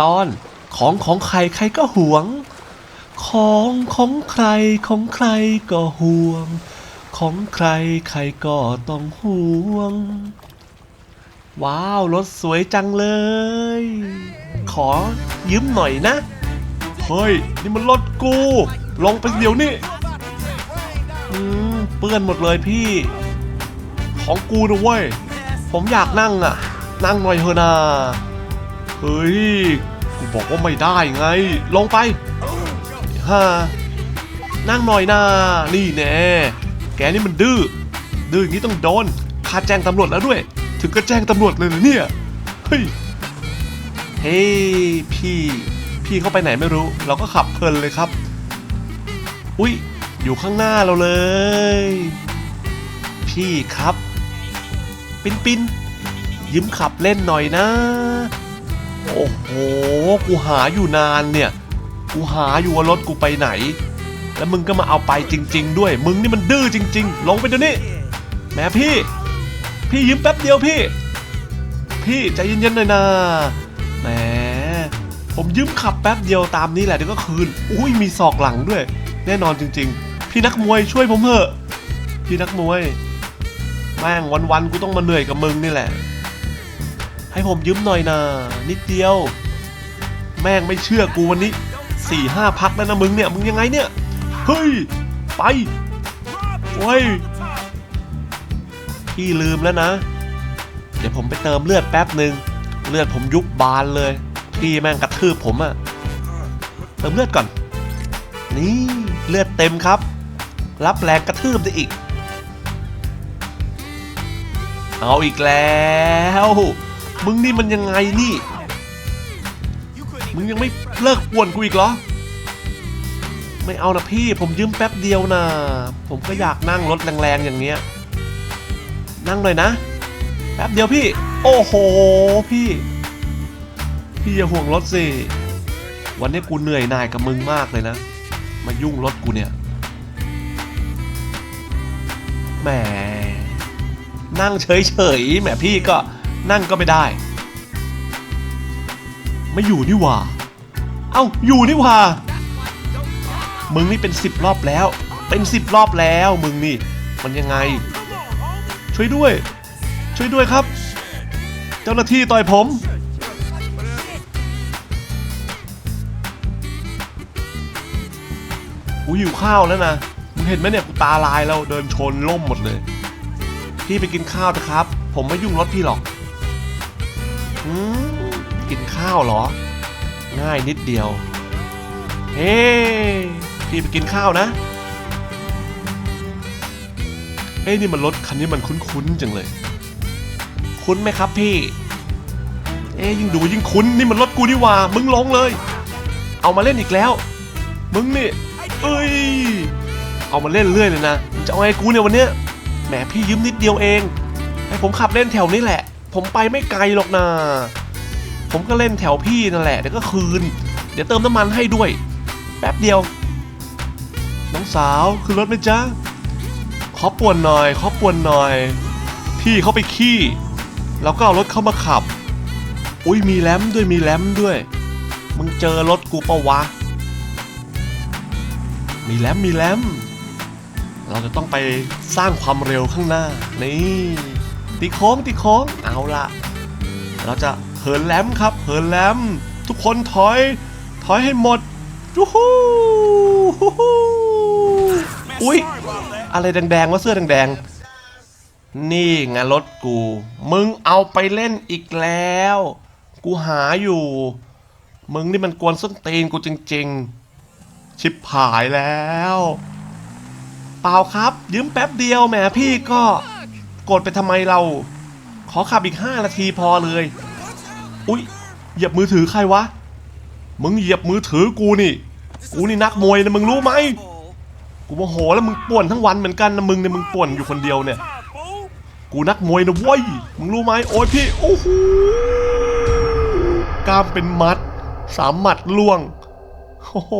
ตอน ของของใครใครก็หวง ของของใครของใครก็ห่วง ของใครใครก็ต้องห่วง ว้าวรถสวยจังเลย ขอยืมหน่อยนะ เฮ้ย นี่มันรถกู ลงไปเดี๋ยวนี้อืมเปื้อนหมดเลยพี่ ของกูนะเว้ย ผมอยากนั่งอะ นั่งหน่อยเถอะนา เฮ้ย กูบอกว่าไม่ได้ไง ลงไปฮ่านั่งหน่อยนานี่แน่ แกนี่มันดื้อ ดื้ออย่างนี้ต้องโดนค่าแจ้งตำรวจแล้วด้วย ถึงก็แจ้งตำรวจเลยเหรอเนี่ย เฮ้ย เฮ้ยพี่ พี่เข้าไปไหนไม่รู้ เราก็ขับเพลินเลยครับ อุ้ย อยู่ข้างหน้าเราเลย พี่ครับ ปินปินยืมขับเล่นหน่อยนะ โอ้โห กูหาอยู่นานเนี่ย กูหาอยู่ว่ารถกูไปไหน แล้วมึงก็มาเอาไปจริง ๆ ด้วย มึงนี่มันดื้อจริง ๆ ลงไปเดี๋ยวนี้ แม่พี่ พี่ยืมแป๊บเดียวพี่ พี่ใจเย็นๆหน่อยนะแหม ผมยืมขับแป๊บเดียวตามนี้แหละเดี๋ยวก็คืน อุ้ยมีศอกหลังด้วย แน่นอนจริง ๆ พี่นักมวยช่วยผมเถอะ พี่นักมวย แม่งวันๆกูต้องมาเหนื่อยกับมึงนี่แหละ ให้ผมยืมหน่อยนะนิดเดียว แม่งไม่เชื่อกูวันนี้สี่ห้าพักแล้วนะมึงเนี่ย มึงยังไงเนี่ย เฮ้ย ไปเว้ยพี่ลืมแล้วนะ เดี๋ยวผมไปเติมเลือดแป๊บหนึ่งเลือดผมยุบบานเลย พี่แม่งกระทืบผมอะเติมเลือดก่อน นี่เลือดเต็มครับ รับแรงกระทืบได้อีก เอาอีกแล้ว มึงนี่มันยังไงนี่ มึงยังไม่เลิกป่วนกูอีกเหรอ ไม่เอานะพี่ ผมยืมแป๊บเดียวนะ ผมก็อยากนั่งรถแรงๆอย่างเนี้ย นั่งหน่อยนะ แป๊บเดียวพี่ โอ้โห พี่ พี่อย่าห่วงรถสิ วันนี้กูเหนื่อยหน่ายกับมึงมากเลยนะ มายุ่งรถกูเนี่ย แหม นั่งเฉยๆ แหมพี่ก็ นั่งก็ไม่ได้ ไม่อยู่นี่หว่า เอ้าอยู่นี่หว่า มึงนี่เป็นสิบรอบแล้ว เป็นสิบรอบแล้ว มึงนี่ มันยังไง ช่วยด้วย ช่วยด้วยครับ เจ้าหน้าที่ต่อยผม กูหิวข้าวแล้วนะ มึงเห็นไหมเนี่ยกูตาลายแล้วเดินชนล่มหมดเลย พี่ไปกินข้าวนะครับ ผมไม่ยุ่งรถพี่หรอก กินข้าวเหรอ ง่ายนิดเดียว เฮ้พี่ไปกินข้าวนะเฮ้นี่มันรถคันนี้มันคุ้นๆจังเลย คุ้นไหมครับพี่ เอ้ยยิ่งดูยิ่งคุ้นนี่มันรถกูนี่ว่า มึงลงเลย เอามาเล่นอีกแล้ว มึงนี่ เอ้ย เอามาเล่นเรื่อยเลยนะมึงจะเอาไงกูเนี่ยวันเนี้ย แหมพี่ยืมนิดเดียวเอง ให้ผมขับเล่นแถวนี้แหละ ผมไปไม่ไกลหรอกนะผมก็เล่นแถวพี่นั่นแหละเดี๋ยวก็คืน เดี๋ยวเติมน้ำมันให้ด้วย แป๊บเดียว น้องสาวคือรถไหมจ๊ะขอป่วนหน่อยขอป่วนหน่อย พี่เขาไปขี้ แล้วก็เอารถเข้ามาขับ อุ้ยมีแรมด้วยมีแรมด้วย มึงเจอรถกูปะวะ มีแรมมีแรมเราจะต้องไปสร้างความเร็วข้างหน้า นี่ ตีโค้งตีโค้งเอาละเราจะเหินแรมครับเหินแรมทุกคนถอย ถอยให้หมดจูฮูฮูฮูอุ้ยอะไรแดงๆว่าเสื้อแดงๆ นี่ไงรถกู มึงเอาไปเล่นอีกแล้ว กูหาอยู่ มึงนี่มันกวนส้นตีนกูจริงๆ ชิบหายแล้ว เปล่าครับ ยืมแป๊บเดียวแหมพี่ก็ กดไปทำไมเรา ขอขับอีก 5 นาทีพอเลย อุ๊ย เหยียบมือถือใครวะ มึงเหยียบมือถือกูนี่ กูนี่นักมวยนะมึงรู้ไหม กูโมโหแล้วมึงป่วนทั้งวันเหมือนกันนะมึงเนี่ยมึงป่วนอยู่คนเดียวเนี่ย กูนักมวยนะเว้ย มึงรู้ไหมโอ้ยพี่ โอ้โหกล้ามเป็นมัด สามหมัดล่วง โอ้โห